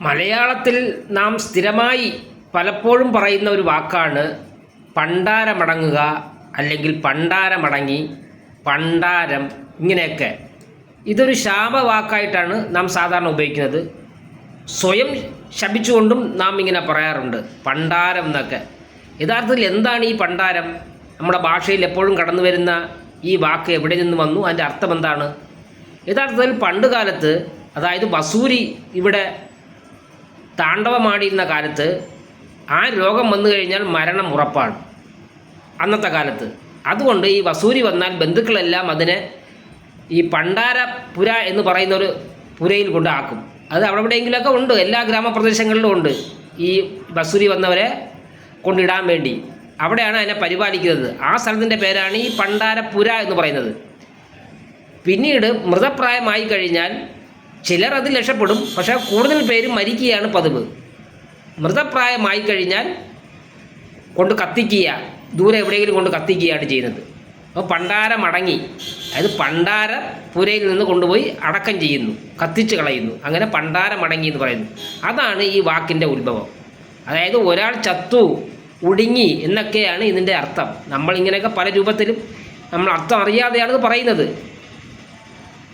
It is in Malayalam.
മലയാളത്തിൽ നാം സ്ഥിരമായി പലപ്പോഴും പറയുന്ന ഒരു വാക്കാണ് പണ്ടാരമടങ്ങുക അല്ലെങ്കിൽ പണ്ടാരമടങ്ങി പണ്ടാരം ഇങ്ങനെയൊക്കെ. ഇതൊരു ശാപവാക്കായിട്ടാണ് നാം സാധാരണ ഉപയോഗിക്കുന്നത്. സ്വയം ശപിച്ചുകൊണ്ടും നാം ഇങ്ങനെ പറയാറുണ്ട് പണ്ടാരം എന്നൊക്കെ. യഥാർത്ഥത്തിൽ എന്താണ് ഈ പണ്ടാരം? നമ്മുടെ ഭാഷയിൽ എപ്പോഴും കടന്നു വരുന്ന ഈ വാക്ക് എവിടെ നിന്ന് വന്നു? അതിന്റെ അർത്ഥം എന്താണ്? യഥാർത്ഥത്തിൽ പണ്ട് കാലത്ത് അതായത് വസൂരി ഇവിടെ താണ്ഡവമാടിയിരുന്ന കാലത്ത് ആ രോഗം വന്നു കഴിഞ്ഞാൽ മരണം ഉറപ്പാണ്. അന്നത്തെ കാലത്ത്. അതുകൊണ്ട് ഈ വസൂരി വന്നാൽ ബന്ധുക്കളെല്ലാം അതിനെ ഈ പണ്ടാരപുര എന്ന് പറയുന്ന ഒരു പുരയിൽ കൊണ്ടാക്കും. അത് അവിടെ എവിടെയെങ്കിലുമൊക്കെ ഉണ്ട്. എല്ലാ ഗ്രാമപ്രദേശങ്ങളിലും ഉണ്ട് ഈ വസൂരി വന്നവരെ കൊണ്ടിടാൻ വേണ്ടി. അവിടെയാണ് അതിനെ പരിപാലിക്കുന്നത്. ആ സ്ഥലത്തിന്റെ പേരാണ് ഈ പണ്ടാരപ്പുര എന്ന് പറയുന്നത്. പിന്നീട് മൃതപ്രായമായി കഴിഞ്ഞാൽ ചിലർ അത് രക്ഷപ്പെടും പക്ഷേ കൂടുതൽ പേര് മരിക്കുകയാണ് പതിവ്. മൃതപ്രായമായി കഴിഞ്ഞാൽ കൊണ്ട് കത്തിക്കുക ദൂരെ എവിടെയെങ്കിലും കൊണ്ട് കത്തിക്കുകയാണ് ചെയ്യുന്നത്. അപ്പോൾ പണ്ടാരം അടങ്ങി അതായത് പണ്ടാര പുരയിൽ നിന്ന് കൊണ്ടുപോയി അടക്കം ചെയ്യുന്നു കത്തിച്ച് കളയുന്നു. അങ്ങനെ പണ്ടാരം അടങ്ങി എന്ന് പറയുന്നു. അതാണ് ഈ വാക്കിന്റെ ഉത്ഭവം. അതായത് ഒരാൾ ചത്തു ഒടുങ്ങി എന്നൊക്കെയാണ് ഇതിന്റെ അർത്ഥം. നമ്മളിങ്ങനെയൊക്കെ പല രൂപത്തിലും നമ്മൾ അർത്ഥം അറിയാതെയാണ് പറയുന്നത്.